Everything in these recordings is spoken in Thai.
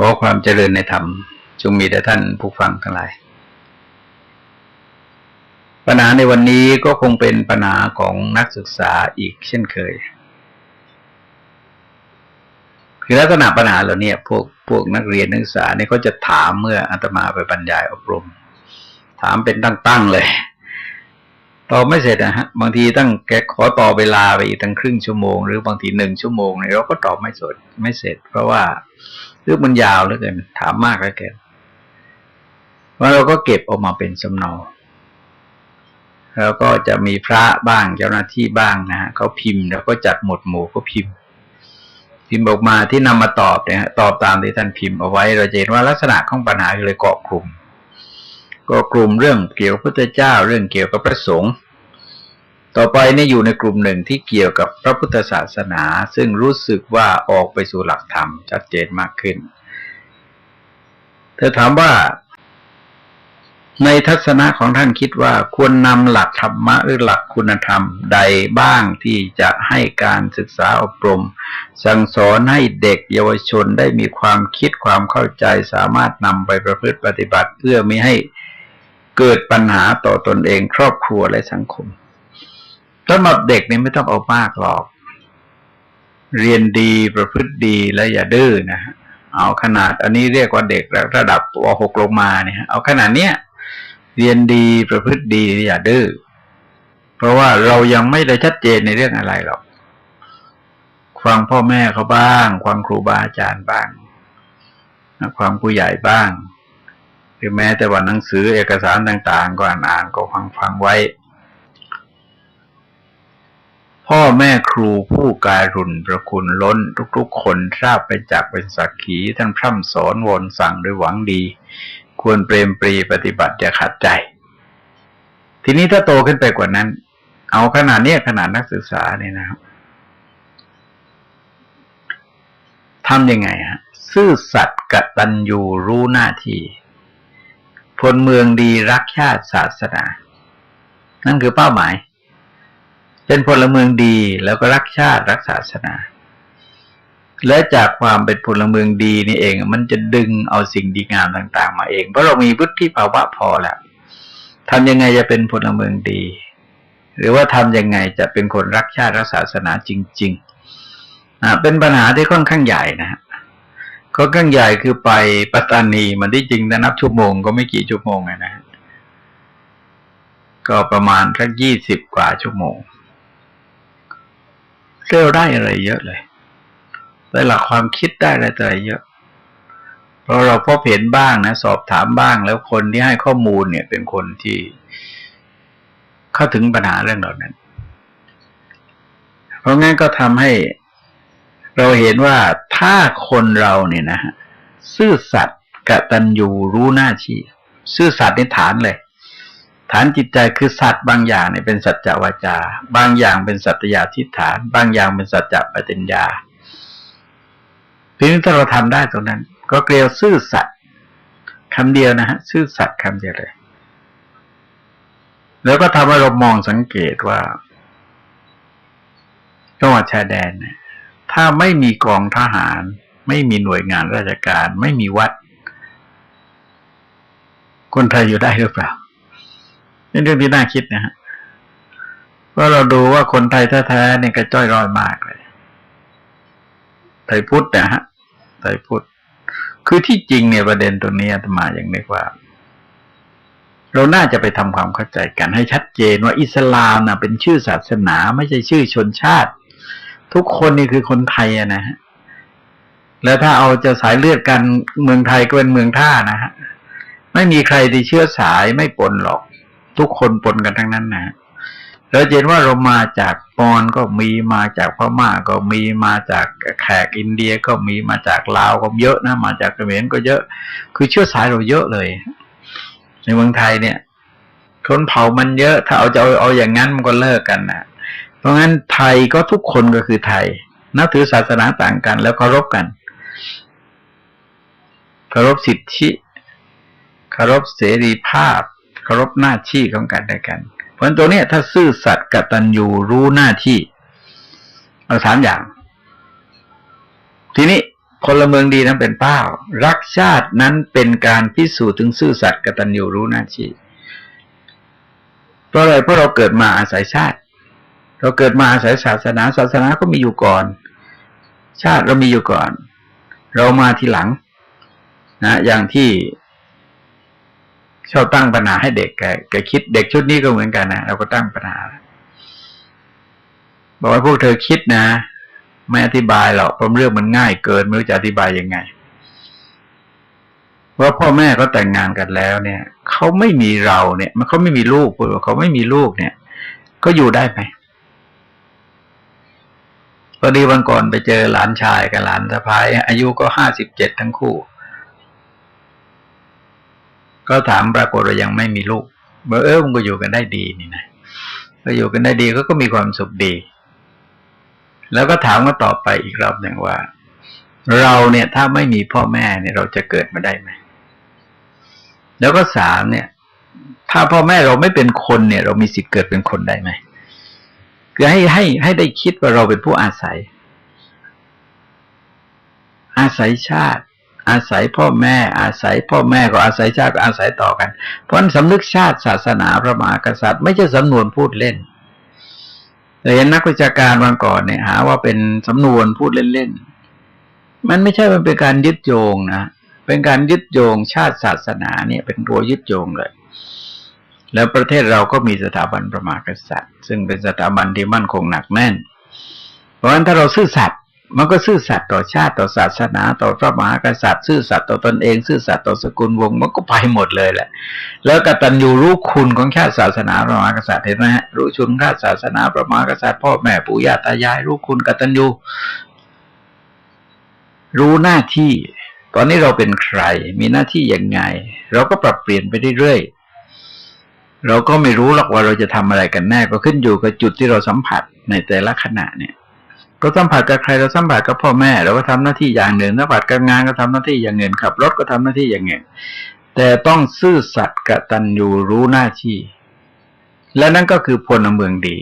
ขอความเจริญในธรรมจงมีแด่ท่านผู้ฟังทั้งหลาย ปัญหาในวันนี้ก็คงเป็นปัญหาของนักศึกษาอีกเช่นเคย คือลักษณะปัญหาเหล่านี้พวกพวกนักเรียนนักศึกษาเนี่ยเขาจะถามเมื่ออาตมาไปบรรยายอบรม ถามเป็นตั้งๆเลยตอบไม่เสร็จนะฮะบางทีตั้งแกขอต่อเวลาไปอีกตั้งครึ่งชั่วโมง หรือบางทีหนึ่งชั่วโมงเนี่ยเราก็ตอบไม่สดไม่เสร็จ เพราะว่า เรื่องมันยาวเหลือเกินถามมากเหลือเกินว่าเราก็เก็บออกมาเป็นสำเนาแล้วก็จะมีพระบ้างเจ้าหน้าที่บ้างนะฮะเขาพิมพ์ แล้วก็จัดหมวดหมู่ก็พิมพ์ พิมพ์ออกมาที่นำมาตอบเนี่ยตอบตามที่ท่านพิมพ์เอาไว้ เราจะเห็นว่าลักษณะของปัญหาเลยเกาะกลุ่มก็กลุ่มเรื่องเกี่ยวกับพระเจ้าเรื่องเกี่ยวกับพระสงฆ์ ต่อไปนี่อยู่ในกลุ่มหนึ่งที่เกี่ยวกับพระพุทธศาสนา ซึ่งรู้สึกว่าออกไปสู่หลักธรรมชัดเจนมากขึ้น เธอถามว่า ในทัศนะของท่านคิดว่าควรนำหลักธรรมะหรือหลักคุณธรรมใดบ้างที่จะให้การศึกษาอบรม สั่งสอนให้เด็กเยาวชนได้มีความคิดความเข้าใจสามารถนำไปประพฤติปฏิบัติ เพื่อไม่ให้เกิดปัญหาต่อตอนเองครอบครัวและสังคม สำหรับเด็กนี่ไม่ต้องเอามากหรอก เรียนดีประพฤติดีและอย่าดื้อนะฮะเอาขนาด อันนี้เรียกว่าเด็กระดับปหกลงมาเนี่ย เอาขนาดเนี้ยเรียนดีประพฤติดีอย่าดื้อเพราะว่าเรายังไม่ได้ชัดเจนในเรื่องอะไรหรอกฟังพ่อแม่เขาบ้างฟังครูบาอาจารย์บ้างความผู้ใหญ่บ้างหรือแม้แต่ว่าหนังสือเอกสารต่าง ๆ ก็อ่านอ่านก็ฟังฟังไว้ พ่อแม่ครูผู้การุณประคุณล้นทุกๆคนทราบไปจากเป็นสักขีท่านพร่ำสอนวนสั่งด้วยหวังดี ควรเปรมปรีปฏิบัติอย่าขัดใจ ทีนี้ถ้าโตขึ้นไปกว่านั้น เอาขนาดนี้ขนาดนักศึกษาเนี่ยนะครับทำยังไงฮะซื่อสัตย์กตัญญูรู้หน้าที่พลเมืองดีรักชาติศาสนา นั่นคือเป้าหมาย เป็นพลเมืองดีแล้วก็รักชาติรักศาสนา และจากความเป็นพลเมืองดีนี่เอง มันจะดึงเอาสิ่งดีงามต่าง ๆ มาเอง เพราะเรามีวุฒิภาวะพอแล้วทำยังไงจะเป็นพลเมืองดี หรือว่าทำยังไงจะเป็นคนรักชาติรักศาสนาจริงๆอ่าเป็นปัญหาที่ค่อนข้างใหญ่นะฮะก็เครื่องใหญ่คือไปปัตตานีมันที่จริงถ้านับชั่วโมงก็ไม่กี่ชั่วโมงนะฮะก็ประมาณสักยี่สิบกว่าชั่วโมง เรียได้อะไรเยอะเลยได้หลักความคิดได้อะไรต่ออะไรเยอะ เพราะเราพบเห็นบ้างนะ สอบถามบ้างแล้วคนที่ให้ข้อมูลเนี่ยเป็นคนที่เข้าถึงปัญหาเรื่องเหล่านั้น เพราะงั้นก็ทำให้เราเห็นว่าถ้าคนเราเนี่ยนะฮะซื่อสัตย์กตัญญูรู้หน้าที่ ซื่อสัตย์ในฐานเลย ฐานจิตใจคือสัตว์บางอย่างเนี่ยเป็นสัจจวาจา บางอย่างเป็นสัตยาทิฏฐาน บางอย่างเป็นสัจจะปฏิญญาเพียงถ้าเราทำได้ตรงนั้น ก็เกลียวซื่อสัตย์คำเดียวนะฮะซื่อสัตย์คำเดียวเลย แล้วก็ทำให้เรามองสังเกตว่าจังหวัดชายแดนเนี่ย ถ้าไม่มีกองทหาร ไม่มีหน่วยงานราชการ ไม่มีวัด คนไทยอยู่ได้หรือเปล่า นเรื่องที่น่าคิดนะฮะว่าเราดูว่าคนไทยแท้ๆเนี่ยกระจ้อยร้อยมากเลยไทยพุทธนะฮะไทยพุทธคือที่จริงเนี่ยประเด็นตรงนี้อาตมาอย่างนี้ว่า เราน่าจะไปทำความเข้าใจกันให้ชัดเจนว่าอิสลามนะเป็นชื่อศาสนาไม่ใช่ชื่อชนชาติ ทุกคนนี่คือคนไทยอะนะฮะแล้วถ้าเอาจะสายเลือดกันเมืองไทยก็เป็นเมืองท่านะฮะไม่มีใครที่เชื้อสายไม่ปนหรอก ทุกคนปนกันทั้งนั้นนะเราเห็นว่าเรามาจากปอนก็มีมาจากพม่าก็มีมาจากแขกอินเดียก็มีมาจากลาวก็เยอะนะ มาจากเขมรก็เยอะ คือเชื้อสายเราเยอะเลย ในเมืองไทยเนี่ยคนเผ่ามันเยอะถ้าเอาจะเอาเอาอย่างนั้นมันก็เลิกกันนะเพราะงั้นไทยก็ทุกคนก็คือไทย นับถือศาสนาต่างกัน แล้วเคารพกันเคารพสิทธิเคารพเสรีภาพ เคารพหน้าที่ของกันและกัน เพราะตัวเนี้ยถ้าซื่อสัตย์กตัญญูรู้หน้าที่เอาสามอย่าง ทีนี้คนละเมืองดีนั้นเป็นเป้า รักชาตินั้นเป็นการพิสูจน์ถึงซื่อสัตย์กตัญญูรู้หน้าที่เพราะอะไรเพราะเราเกิดมาอาศัยชาติ เราเกิดมาอาศัยศาสนา ศาสนาก็มีอยู่ก่อน ชาติเรามีอยู่ก่อน เรามาทีหลัง นะ อย่างที่ ชอบตั้งปัญหาให้เด็กแกแกคิดเด็กชุดนี้ก็เหมือนกันนะเราก็ตั้งปัญหาบอกว่าพวกเธอคิดนะไม่อธิบายหรอกเพราะเรื่องมันง่ายเกินไม่รู้จะอธิบายยังไงว่าพ่อแม่เขาแต่งงานกันแล้วเนี่ยเขาไม่มีเราเนี่ย มันเขาไม่มีลูกพูดว่าเขาไม่มีลูกเนี่ย ก็อยู่ได้ไหมพอดีวันก่อนไปเจอหลานชายกับหลานสะพ้ายอายุก็ห้าสิบเจ็ดทั้งคู่ ก็ถามปรากฏว่ายังไม่มีลูกเมื่อเออมันก็อยู่กันได้ดีนี่นะก็อยู่กันได้ดีก็ก็มีความสุขดี แล้วก็ถามก็ต่อไปอีกรอบหนึ่งว่า เราเนี่ยถ้าไม่มีพ่อแม่เนี่ยเราจะเกิดมาได้ไหมแล้วก็สามเนี่ย ถ้าพ่อแม่เราไม่เป็นคนเนี่ย เรามีสิทธิ์เกิดเป็นคนได้ไหมคือให้ให้ให้ได้คิดว่าเราเป็นผู้อาศัย อาศัยชาติ อาศัยพ่อแม่ อาศัยพ่อแม่ก็อาศัยชาติอาศัยต่อกัน เพราะสำนึกชาติศาสนาพระมหากษัตริย์ ไม่ใช่สำนวนพูดเล่นเห็นนักวิชาการวันก่อนเนี่ยหาว่าเป็นสำนวนพูดเล่นๆมันไม่ใช่มันเป็นการยึดโยงนะเป็นการยึดโยงชาติศาสนาเนี่ย เป็นตัวยึดโยงเลย แล้วประเทศเราก็มีสถาบันประมากษัตริย์ ซึ่งเป็นสถาบันที่มั่นคงหนักแน่น เพราะฉะนั้นถ้าเราซื่อสัตย์ มันก็ซื่อสัตย์ต่อชาติต่อศาสนา ต่อพระมหากษัตริย์ ซื่อสัตย์ต่อตนเอง ซื่อสัตย์ต่อสกุลวงศ์มันก็ไปหมดเลยแหละ แล้วกตัญญูรู้คุณของชาติศาสนาพระมหากษัตริย์เห็นไหมฮะรู้ชุนชาติศาสนาพระมหากษัตริย์พ่อแม่ปู่ย่าตายาย รู้คุณกตัญญูรู้หน้าที่ ตอนนี้เราเป็นใคร มีหน้าที่ยังไง เราก็ปรับเปลี่ยนไปเรื่อยๆเราก็ไม่รู้หรอกว่าเราจะทำอะไรกันแน่ก็ขึ้นอยู่กับจุดที่เราสัมผัสในแต่ละขณะเนี่ย ก็สัมผัสกับใครเราสัมผัสกับพ่อแม่เราก็ทำหน้าที่อย่างหนึ่งสัมผัสกับงานก็ทำหน้าที่อย่างเงินขับรถก็ทำหน้าที่อย่างเงินแต่ต้องซื่อสัตย์กตัญญูรู้หน้าที่ และนั่นก็คือพลเมืองดี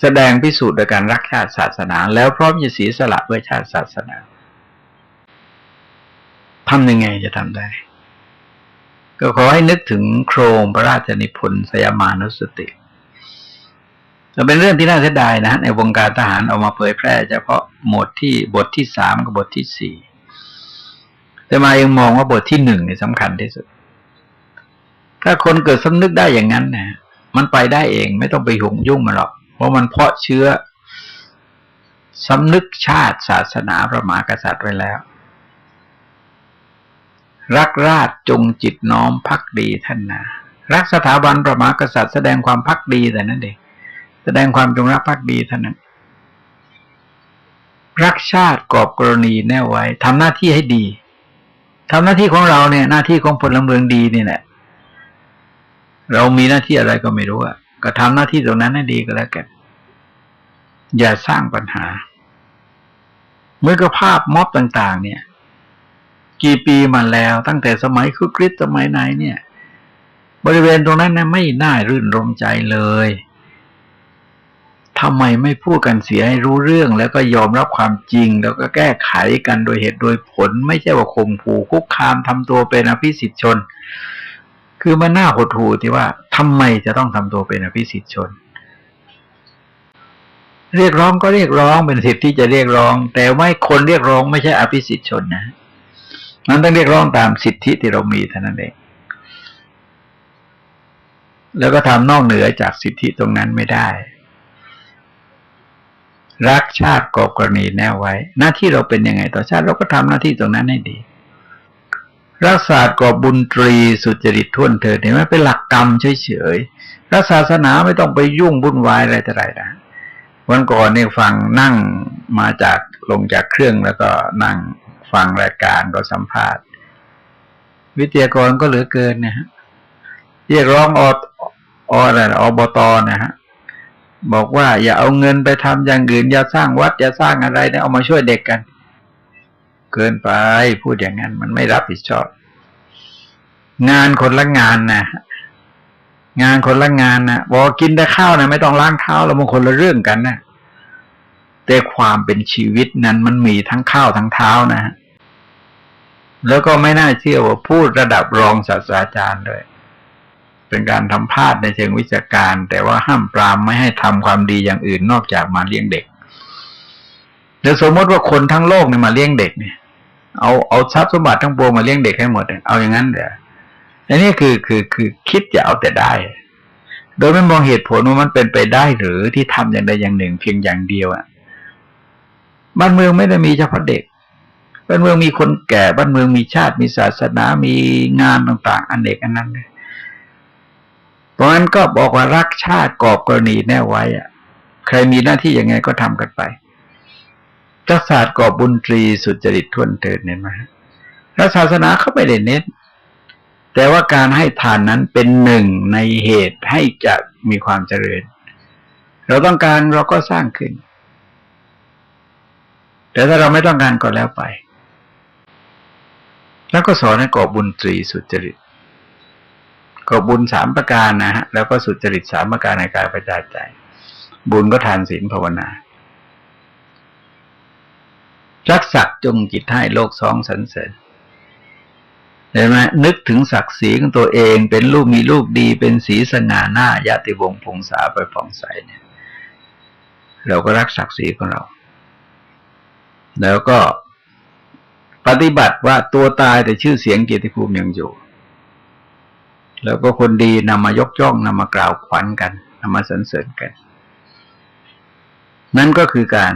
แสดงพิสูจน์โดยการรักชาติศาสนา แล้วพร้อมจะเสียสละเพื่อชาติศาสนาทำยังไงจะทำได้ ก็ขอให้นึกถึงโครงพระราชนิพนธ์สยามานุสติ แต่เป็นเรื่องที่น่าเสียดายนะ ในวงการทหารเอามาเผยแพร่เฉพาะหมวดที่บทที่สามกับบทที่สี่แต่มายังมองว่าบทที่หนึ่งนี่สำคัญที่สุด ถ้าคนเกิดสำนึกได้อย่างนั้นนะมันไปได้เองไม่ต้องไปหุงยุ่งมันหรอก เพราะมันเพาะเชื้อสำนึกชาติศาสนาพระมากษัตริย์ไว้แล้ว รักราชจงจิตน้อมพักดีท่านนา รักสถาบันพระมากษัตริย์แสดงความพักดีแต่นั้นเอง แสดงความจงรักภักดีเท่านั้น รักชาติกอบกรณีแน่ไว้ทำหน้าที่ให้ดีทำหน้าที่ของเราเนี่ย หน้าที่ของพลเมืองดีนี่แหละเรามีหน้าที่อะไรก็ไม่รู้อะก็ทำหน้าที่ตรงนั้นให้ดีก็แล้วกันอย่าสร้างปัญหา เมื่อกภาพม็อบต่าง ๆ เนี่ย กี่ปีมาแล้วตั้งแต่สมัยคุกฤษสมัยไหนเนี่ย บริเวณตรงนั้นนะไม่น่ารื่นรมใจเลย ทำไมไม่พูดกันเสียให้รู้เรื่อง แล้วก็ยอมรับความจริง แล้วก็แก้ไขกันโดยเหตุโดยผล ไม่ใช่ว่าข่มขู่คุกคามทำตัวเป็นอภิสิทธิชน คือมันน่าหดหู่ที่ว่าทำไมจะต้องทำตัวเป็นอภิสิทธิชน เรียกร้องก็เรียกร้องเป็นสิทธิที่จะเรียกร้อง แต่ไม่คนเรียกร้องไม่ใช่อภิสิทธิชนนะมันต้องเรียกร้องตามสิทธิที่เรามีเท่านั้นเองแล้วก็ทำนอกเหนือจากสิทธิตรงนั้นไม่ได้ รักชาติกอบกรณีแน่ไว้ หน้าที่เราเป็นยังไง ต่อชาติเราก็ทำหน้าที่ตรงนั้นให้ดี รักษากอบบุญตรีสุจริตท่วนเถิดเห็นไหมเป็นหลักกรรมเฉยๆรักศาสนาไม่ต้องไปยุ่งบุ่นวายอะไรแต่ไรนะวันก่อนเนี่ยฟังนั่งมาจากลงจากเครื่องแล้วก็นั่งฟังรายการก็สัมภาษณ์ วิทยากรก็เหลือเกินนะฮะเรียกร้องอออะไรอบตนะฮะ บอกว่า อย่าเอาเงินไปทำอย่างอื่น อย่าสร้างวัด อย่าสร้างอะไรเนี่ยเอามาช่วยเด็กกัน เกินไปพูดอย่างนั้น มันไม่รับผิดชอบ งานคนละงานนะงานคนละงานนะบอกกินแต่ข้าวนะไม่ต้องล้างเท้าเราบางคนละเรื่องกันนะแต่ความเป็นชีวิตนั้นมันมีทั้งข้าวทั้งเท้านะฮะแล้วก็ไม่น่าเชื่อว่าพูดระดับรองศาสตราจารย์ด้วย เป็นการทำพลาดในเชิงวิชาการ แต่ว่าห้ามปรามไม่ให้ทำความดีอย่างอื่นนอกจากมาเลี้ยงเด็กเดี๋ยวสมมติว่าคนทั้งโลกเนี่ยมาเลี้ยงเด็กเนี่ย เอาเอาทรัพย์สมบัติทั้งปวงมาเลี้ยงเด็กให้หมดเอาอย่างนั้นเดี๋ยวอันนี้คือคือคือคิดจะเอาแต่ได้ โดยไม่มองเหตุผลว่ามันเป็นไปได้หรือที่ทำอย่างใดอย่างหนึ่ง เพียงอย่างเดียวอะบ้านเมืองไม่ได้มีเฉพาะเด็กบ้านเมืองมีคนแก่บ้านเมืองมีชาติมีศาสนามีงานต่าง ๆ อันเด็กอันนั้นเลย เพราะฉะนั้นก็บอกว่ารักชาติกอบกรณีแน่ไว้อะใครมีหน้าที่ยังไงก็ทำกันไปรักษาก่อบบุญตรีสุจริตทวนเตินเนี่ยมาพระศาสนาเขาไม่ได้เน้น แต่ว่าการให้ทานนั้นเป็นหนึ่งในเหตุให้จะมีความเจริญ เราต้องการเราก็สร้างขึ้น แต่ถ้าเราไม่ต้องการก็แล้วไป แล้วก็สอนให้ก่อบุญตรีสุจริต ก่อบุญสามประการนะฮะแล้วก็สุจริตสามประการในการประจายใจ บุญก็ทานศีลภาวนารักศักดิ์จงจิตให้โลกสองสรรเสริญเห็นไหมนึกถึงศักดิ์ศรีของตัวเอง เป็นลูกมีลูกดี เป็นสีสง่าหน้าญาติวงศ์พงษาไปผ่องใสเนี่ย เราก็รักศักดิ์ศรีของเรา แล้วก็ปฏิบัติว่าตัวตายแต่ชื่อเสียงเกียรติภูมิยังอยู่ แล้วก็คนดีนำมายกย่องนำมากล่าวขวัญกันนำมาสรรเสริญกัน นั่นก็คือการ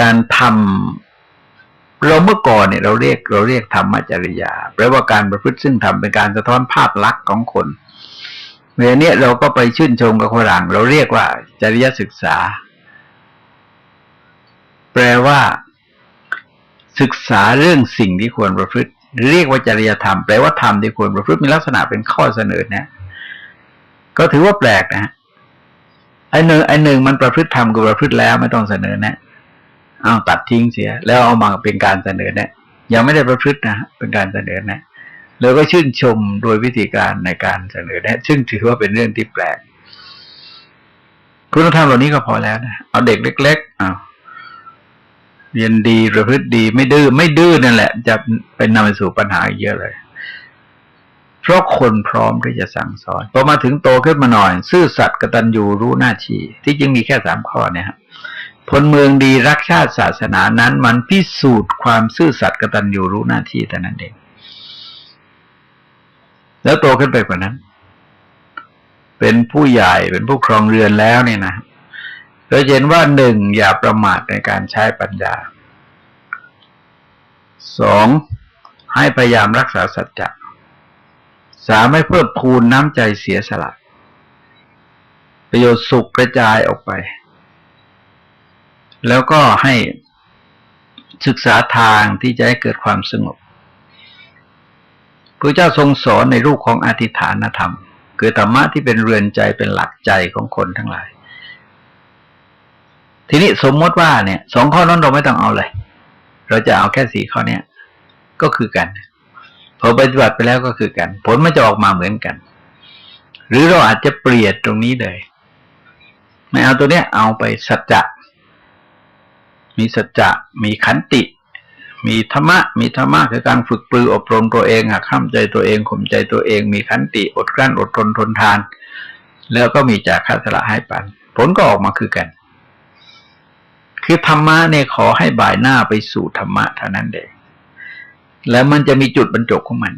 การทำเราเมื่อก่อนเนี่ยเราเรียกเราเรียกธรรมจริยาแปลว่าการประพฤติซึ่งทำเป็นการสะท้อนภาพลักษณ์ของคนเมื่อนี้เราก็ไปชื่นชมกับฝรั่งเราเรียกว่า จริยศึกษา แปลว่า ศึกษาเรื่องสิ่งที่ควรประพฤติ เรียกว่าจริยธรรมแปลว่าธรรมที่ควรประพฤติมีลักษณะเป็นข้อเสนอเนี่ยก็ถือว่าแปลกนะไอ้หนึ่งไอ้หนึ่งมันประพฤติธรรมกับประพฤติแล้วไม่ต้องเสนอแนะเอาตัดทิ้งเสีย แล้วเอามาเป็นการเสนอแนะยังไม่ได้ประพฤตินะเป็นการเสนอแนะแล้วก็ชื่นชมโดยวิธีการในการเสนอแนะ ซึ่งถือว่าเป็นเรื่องที่แปลก คุณธรรมเหล่านี้ก็พอแล้วนะเอาเด็กเล็กๆเอา เรียนดีประพฤติดี ไม่ดื้อไม่ดื้อนั่นแหละ จะเป็นนำไปสู่ปัญหาเยอะเลย เพราะคนพร้อมที่จะสั่งสอนพอมาถึงโตขึ้นมาหน่อย ซื่อสัตย์กตัญญูรู้หน้าที่ที่จริงมีแค่สามข้อเนี่ยครับพลเมืองดีรักชาติศาสนานั้น มันพิสูจน์ความซื่อสัตย์กตัญญูรู้หน้าที่แต่นั้นเอง แล้วโตขึ้นไปกว่านั้น เป็นผู้ใหญ่เป็นผู้ครองเรือนแล้วเนี่ยนะ เราเห็นว่าหนึ่งอย่าประมาทในการใช้ปัญญาสองให้พยายามรักษาสัจจะสามให้เพิ่มพูนน้ำใจเสียสละ ประโยชน์สุขกระจายออกไป แล้วก็ให้ศึกษาทางที่จะให้เกิดความสงบพระเจ้าทรงสอนในรูปของอธิฐานธรรม คือธรรมะที่เป็นเรือนใจเป็นหลักใจของคนทั้งหลาย ทีนี้สมมติว่าเนี่ยสองข้อนั้นเราไม่ต้องเอาเลย เราจะเอาแค่สี่ข้อเนี้ยก็คือกันพอปฏิบัติไปแล้วก็คือกัน ผลมันจะออกมาเหมือนกัน หรือเราอาจจะเปลี่ยนตรงนี้เลย ไม่เอาตัวเนี้ยเอาไปสัจจะมีสัจจะมีขันติ มีธรรมะ มีธรรมะคือการฝึกปลืออบรมตัวเองหักข้ามใจตัวเองข่มใจตัวเอง มีขันติอดกลั้นอดทนทนทาน แล้วก็มีจากคาสละให้ปัน ผลก็ออกมาคือกัน คือธรรมะเนี่ยขอให้บ่ายหน้าไปสู่ธรรมะเท่านั้นเองแล้วมันจะมีจุดบรรจบของมัน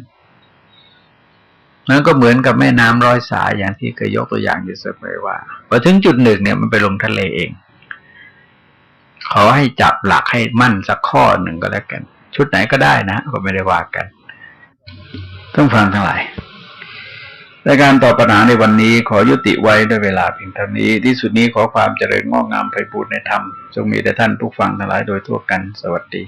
นั้นก็เหมือนกับแม่น้ำร้อยสายอย่างที่เคยยกตัวอย่างอยู่เสมอว่าพอถึงจุดหนึ่งเนี่ยมันไปลงทะเลเอง ขอให้จับหลักให้มั่นสักข้อหนึ่งก็แล้วกัน ชุดไหนก็ได้นะก็ไม่ได้ว่ากัน ต้องฟังทั้งหลาย ในการตอบปัญหาในวันนี้ขอยุติไว้ด้วยเวลาเพียงเท่านี้ ที่สุดนี้ขอความเจริญงอกงามไปบูรณนธรรม จงมีแด่ท่านผู้ฟังทั้งหลายโดยทั่วกัน สวัสดี